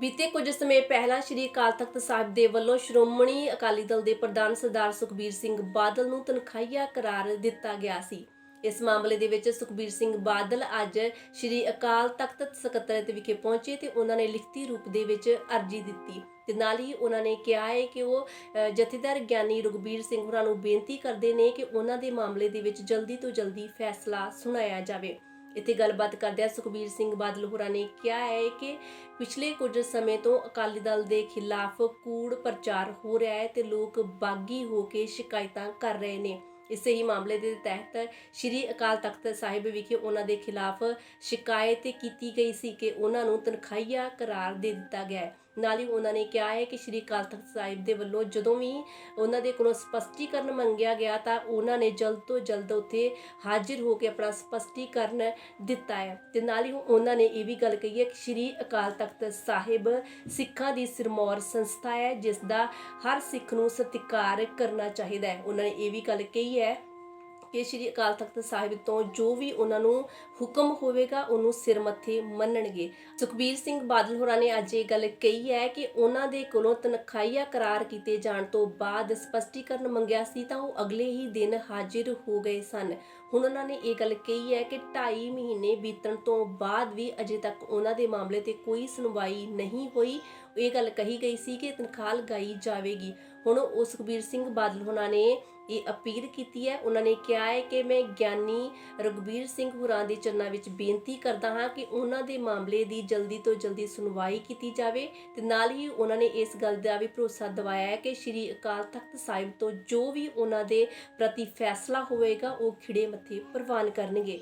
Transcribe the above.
ਬੀਤੇ ਕੁਝ ਸਮੇਂ ਪਹਿਲਾਂ ਸ੍ਰੀ ਅਕਾਲ ਤਖਤ ਸਾਹਿਬ ਦੇ ਵੱਲੋਂ ਸ਼੍ਰੋਮਣੀ ਅਕਾਲੀ ਦਲ ਦੇ ਪ੍ਰਧਾਨ ਸਰਦਾਰ ਸੁਖਬੀਰ ਸਿੰਘ ਬਾਦਲ ਨੂੰ ਤਨਖਾਹੀਆ ਕਰਾਰ ਦਿੱਤਾ ਗਿਆ ਸੀ। ਇਸ ਮਾਮਲੇ ਦੇ ਵਿੱਚ ਸੁਖਬੀਰ ਸਿੰਘ ਬਾਦਲ ਅੱਜ ਸ੍ਰੀ ਅਕਾਲ ਤਖਤ ਸਕੱਤਰੇਤ ਵਿਖੇ ਪਹੁੰਚੇ ਤੇ ਉਹਨਾਂ ਨੇ ਲਿਖਤੀ ਰੂਪ ਦੇ ਵਿੱਚ ਅਰਜੀ ਦਿੱਤੀ। ਤੇ ਨਾਲ ਹੀ ਉਹਨਾਂ ਨੇ ਕਿਹਾ ਹੈ ਕਿ ਉਹ ਜਥੇਦਾਰ ਗਿਆਨੀ ਰੁਗਬੀਰ ਸਿੰਘ ਹੋਰਾਂ ਨੂੰ ਬੇਨਤੀ ਕਰਦੇ ਨੇ ਕਿ ਉਹਨਾਂ ਦੇ ਮਾਮਲੇ ਦੇ ਵਿੱਚ ਜਲਦੀ ਤੋਂ ਜਲਦੀ ਫੈਸਲਾ ਸੁਣਾਇਆ ਜਾਵੇ। ਇੱਥੇ ਗੱਲਬਾਤ ਕਰਦਿਆਂ ਸੁਖਬੀਰ ਸਿੰਘ ਬਾਦਲ ਹੋਰਾਂ ਨੇ ਕਿਹਾ ਹੈ ਕਿ ਪਿਛਲੇ ਕੁਝ ਸਮੇਂ ਤੋਂ ਅਕਾਲੀ ਦਲ ਦੇ ਖਿਲਾਫ ਕੂੜ ਪ੍ਰਚਾਰ ਹੋ ਰਿਹਾ ਹੈ ਤੇ ਲੋਕ ਬਾਗੀ ਹੋ ਕੇ ਸ਼ਿਕਾਇਤਾਂ ਕਰ ਰਹੇ ਨੇ। ਇਸੇ ਹੀ ਮਾਮਲੇ ਦੇ ਤਹਿਤ ਸ਼੍ਰੀ ਅਕਾਲ ਤਖਤ ਸਾਹਿਬ ਵਿਖੇ ਉਹਨਾਂ ਦੇ ਖਿਲਾਫ ਸ਼ਿਕਾਇਤ ਕੀਤੀ ਗਈ ਸੀ ਕਿ ਉਹਨਾਂ ਨੂੰ ਤਨਖਾਹੀਆ ਕਰਾਰ ਦੇ ਦਿੱਤਾ ਗਿਆ ਹੈ। ਨਾਲ ਹੀ ਉਹਨਾਂ ਨੇ ਕਿਹਾ ਹੈ ਕਿ ਸ਼੍ਰੀ ਅਕਾਲ ਤਖਤ ਸਾਹਿਬ ਦੇ ਵੱਲੋਂ ਜਦੋਂ ਵੀ ਉਹਨਾਂ ਦੇ ਕੋਲੋਂ ਸਪਸ਼ਟੀਕਰਨ ਮੰਗਿਆ ਗਿਆ ਤਾਂ ਉਹਨਾਂ ਨੇ ਜਲਦ ਤੋਂ ਜਲਦ ਉੱਥੇ ਹਾਜ਼ਰ ਹੋ ਕੇ ਆਪਣਾ ਸਪਸ਼ਟੀਕਰਨ ਦਿੱਤਾ ਹੈ। ਤੇ ਨਾਲ ਹੀ ਉਹਨਾਂ ਨੇ ਇਹ ਵੀ ਗੱਲ ਕਹੀ ਹੈ ਕਿ ਸ਼੍ਰੀ ਅਕਾਲ ਤਖਤ ਸਾਹਿਬ ਸਿੱਖਾਂ ਦੀ ਸਿਰਮੌਰ ਸੰਸਥਾ ਹੈ, ਜਿਸ ਦਾ ਹਰ ਸਿੱਖ ਨੂੰ ਸਤਿਕਾਰ ਕਰਨਾ ਚਾਹੀਦਾ ਹੈ। ਉਹਨਾਂ ਨੇ ਇਹ ਵੀ ਗੱਲ ਕਹੀ ਹੈ ਕਿ ਸ਼੍ਰੀ ਅਕਾਲ ਤਖਤ ਸਾਹਿਬ ਤੋਂ ਜੋ ਵੀ ਉਹਨਾਂ ਨੂੰ ਹੁਕਮ ਹੋਵੇਗਾ, ਉਹਨੂੰ ਸਿਰ ਮੱਥੇ ਮੰਨਣਗੇ। ਸੁਖਬੀਰ ਸਿੰਘ ਬਾਦਲ ਹੋਰਾਂ ਨੇ ਅੱਜ ਇਹ ਗੱਲ ਕਹੀ ਹੈ ਕਿ ਉਹਨਾਂ ਦੇ ਕੋਲੋਂ ਤਨਖਾਹੀਆ ਕਰਾਰ ਕੀਤੇ ਜਾਣ ਤੋਂ ਬਾਅਦ ਸਪਸ਼ਟੀਕਰਨ ਮੰਗਿਆ ਸੀ ਤਾਂ ਉਹ ਅਗਲੇ ਹੀ ਦਿਨ ਹਾਜ਼ਰ ਹੋ ਗਏ ਸਨ। ਹੁਣ ਉਹਨਾਂ ਨੇ ਇਹ ਗੱਲ ਕਹੀ ਹੈ ਕਿ 2.5 ਮਹੀਨੇ ਬੀਤਣ ਤੋਂ ਬਾਅਦ ਵੀ ਅਜੇ ਤੱਕ ਉਹਨਾਂ ਦੇ ਮਾਮਲੇ ਤੇ ਕੋਈ ਸੁਣਵਾਈ ਨਹੀਂ ਹੋਈ। ਇਹ ਗੱਲ ਕਹੀ ਗਈ ਸੀ ਕਿ ਤਨਖਾਹ ਲਗਾਈ ਜਾਵੇਗੀ। ਹੁਣ ਉਹ ਸੁਖਬੀਰ ਸਿੰਘ ਬਾਦਲ ਹੋਣਾ ਨੇ ਇਹ ਅਪੀਲ ਕੀਤੀ ਹੈ। ਉਹਨਾਂ ਨੇ ਕਿਹਾ ਹੈ ਕਿ ਮੈਂ ਗਿਆਨੀ ਰਘਬੀਰ ਸਿੰਘ ਹੁਰਾਂ ਦੇ ਚਰਨਾਂ ਵਿੱਚ ਬੇਨਤੀ ਕਰਦਾ ਹਾਂ ਕਿ ਉਹਨਾਂ ਦੇ ਮਾਮਲੇ ਦੀ ਜਲਦੀ ਤੋਂ ਜਲਦੀ ਸੁਣਵਾਈ ਕੀਤੀ ਜਾਵੇ ਤੇ ਨਾਲ ਹੀ ਉਹਨਾਂ ਨੇ ਇਸ ਗੱਲ ਦਾ ਵੀ ਭਰੋਸਾ ਦਿਵਾਇਆ ਹੈ ਕਿ ਸ੍ਰੀ ਅਕਾਲ ਤਖਤ ਸਾਹਿਬ ਤੋਂ ਜੋ ਵੀ ਉਹਨਾਂ ਦੇ ਪ੍ਰਤੀ ਫੈਸਲਾ ਹੋਵੇਗਾ, ਉਹ ਖਿੜੇ ਮੱਥੇ ਪ੍ਰਵਾਨ ਕਰਨਗੇ।